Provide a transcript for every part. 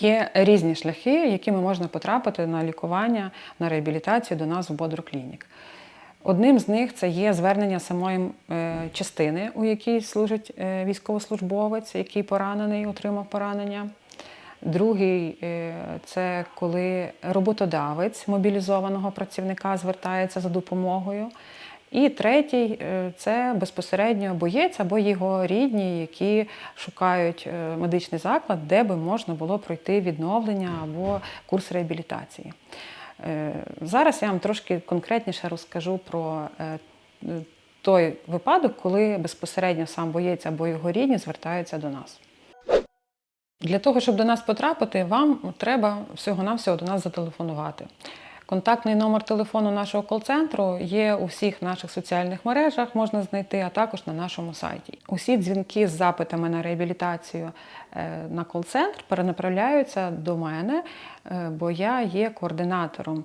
Є різні шляхи, якими можна потрапити на лікування, на реабілітацію до нас в Бодроклінік. Одним з них це є звернення самої е, частини, у якій служить е, військовослужбовець, який поранений, отримав поранення. Другий е, це коли роботодавець мобілізованого працівника звертається за допомогою. І третій е, це безпосередньо боєць або його рідні, які шукають е, медичний заклад, де би можна було пройти відновлення або курс реабілітації. Е, Зараз я вам трошки конкретніше розкажу про той випадок, коли безпосередньо сам боєць або його рідні звертаються до нас. Для того, щоб до нас потрапити, вам треба всього-навсього до нас зателефонувати. Контактний номер телефону нашого кол-центру є у всіх наших соціальних мережах, можна знайти, а також на нашому сайті. Усі дзвінки з запитами на реабілітацію е, на кол-центр перенаправляються до мене, е, бо я є координатором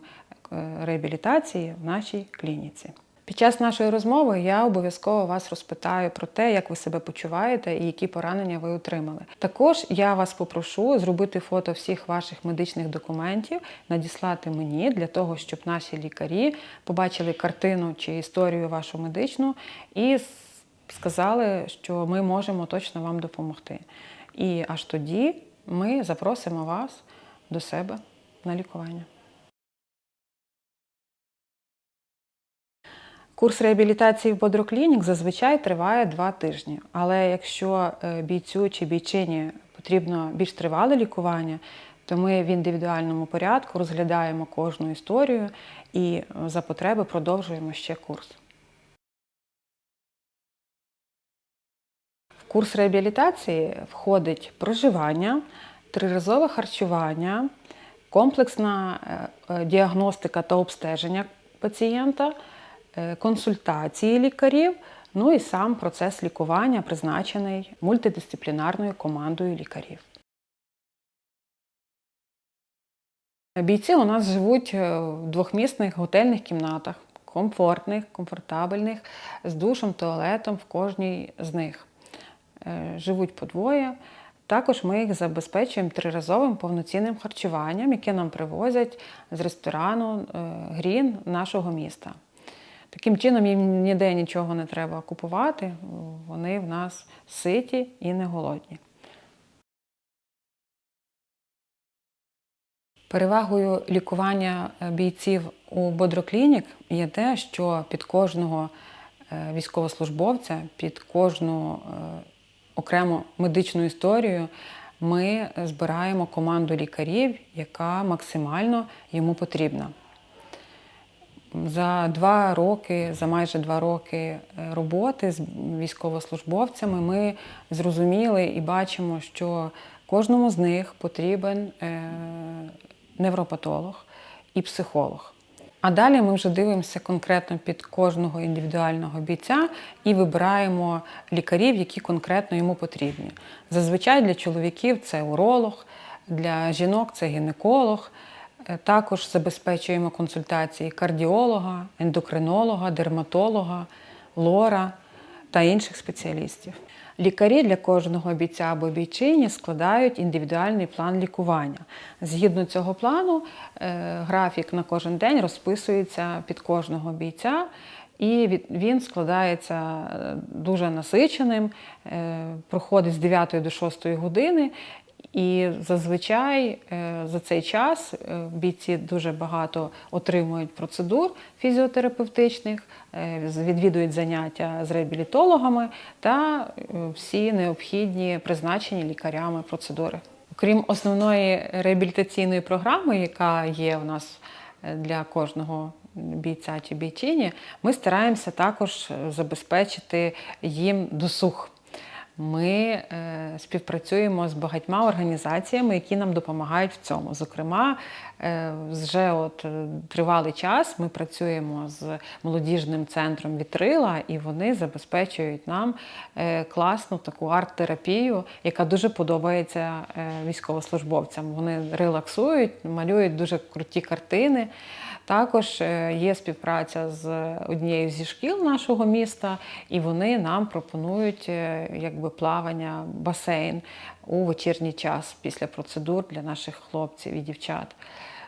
е, реабілітації в нашій клініці. Під час нашої розмови я обов'язково вас розпитаю про те, як ви себе почуваєте і які поранення ви отримали. Також я вас попрошу зробити фото всіх ваших медичних документів, надіслати мені для того, щоб наші лікарі побачили картину чи історію вашу медичну і сказали, що ми можемо точно вам допомогти. І аж тоді ми запросимо вас до себе на лікування. Курс реабілітації в Бодроклінік зазвичай триває два тижні. Але якщо е, бійцю чи бійчині потрібно більш тривале лікування, то ми в індивідуальному порядку розглядаємо кожну історію і е, за потреби продовжуємо ще курс. В курс реабілітації входить проживання, триразове харчування, комплексна е, діагностика та обстеження пацієнта, консультації лікарів, ну і сам процес лікування, призначений мультидисциплінарною командою лікарів. Бійці у нас живуть е, в двохмісних готельних кімнатах, комфортних, комфортабельних, з душем, туалетом в кожній з них. Е, Живуть по двоє. Також ми їх забезпечуємо триразовим повноцінним харчуванням, яке нам привозять з ресторану е, Грін нашого міста. Таким чином їм ніде нічого не треба купувати, вони в нас ситі і не голодні. Перевагою лікування е, бійців у Бодроклінік є те, що під кожного е, військовослужбовця, під кожну е, окрему медичну історію ми збираємо команду лікарів, яка максимально йому потрібна. За два роки, за майже два роки е, роботи з військовослужбовцями ми зрозуміли і бачимо, що кожному з них потрібен е, невропатолог і психолог. А далі ми вже дивимося конкретно під кожного індивідуального бійця і вибираємо лікарів, які конкретно йому потрібні. Зазвичай для чоловіків це уролог, для жінок це гінеколог. Е, Також забезпечуємо консультації кардіолога, ендокринолога, дерматолога, лора та інших спеціалістів. Лікарі для кожного бійця або бійчині складають індивідуальний план лікування. Згідно цього плану, е, графік на кожен день розписується під кожного бійця, і він складається е, дуже насиченим, проходить з 9 до 6 години. І зазвичай е, за цей час е, бійці дуже багато отримують процедур фізіотерапевтичних, е, відвідують заняття з реабілітологами та всі необхідні призначені лікарями процедури. Окрім основної реабілітаційної програми, яка є у нас для кожного бійця чи бійчині, ми стараємося також забезпечити їм досуг. Ми е, співпрацюємо з багатьма організаціями, які нам допомагають в цьому. Зокрема, е, вже от е, тривалий час ми працюємо з молодіжним центром Вітрила, і вони забезпечують нам класну таку арт-терапію, яка дуже подобається військовослужбовцям. Вони релаксують, малюють дуже круті картини. Також є співпраця з однією зі шкіл нашого міста, і вони нам пропонують якби плавання, басейн у вечірній час після процедур для наших хлопців і дівчат.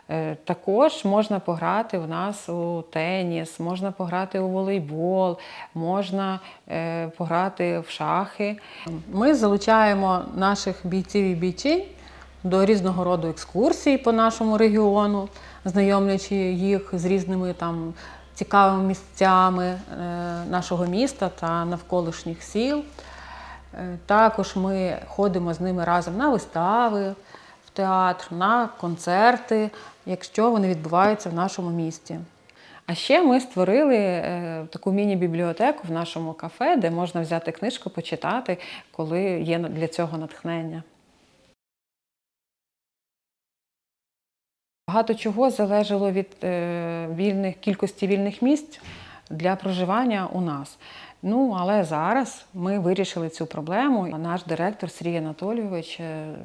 Е, Також можна пограти в нас у теніс, можна пограти у волейбол, можна е, пограти в шахи. Ми залучаємо наших бійців і бійчинь до різного роду екскурсій по нашому регіону, знайомлячи їх з різними там цікавими місцями е, нашого міста та навколишніх сіл. Також ми ходимо з ними разом на вистави, в театр, на концерти, якщо вони відбуваються в нашому місті. А ще ми створили е, таку міні-бібліотеку в нашому кафе, де можна взяти книжку, почитати, коли є для цього натхнення. Багато чого залежало від е, вільних кількості вільних місць для проживання у нас. Ну, але зараз ми вирішили цю проблему. Наш директор Сергій Анатолійович е,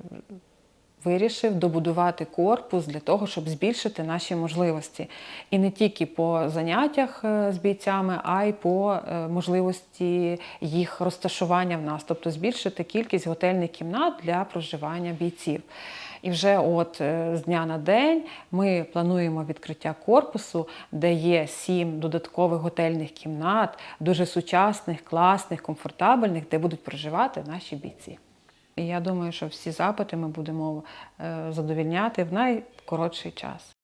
вирішив добудувати корпус для того, щоб збільшити наші можливості. І не тільки по заняттях е, з бійцями, а й по е, можливості їх розташування в нас, тобто збільшити кількість готельних кімнат для проживання бійців. І вже от е, з дня на день ми плануємо відкриття корпусу, де є сім додаткових готельних кімнат, дуже сучасних, класних, комфортабельних, де будуть проживати наші бійці. І я думаю, що всі запити ми будемо е, задовільняти в найкоротший час.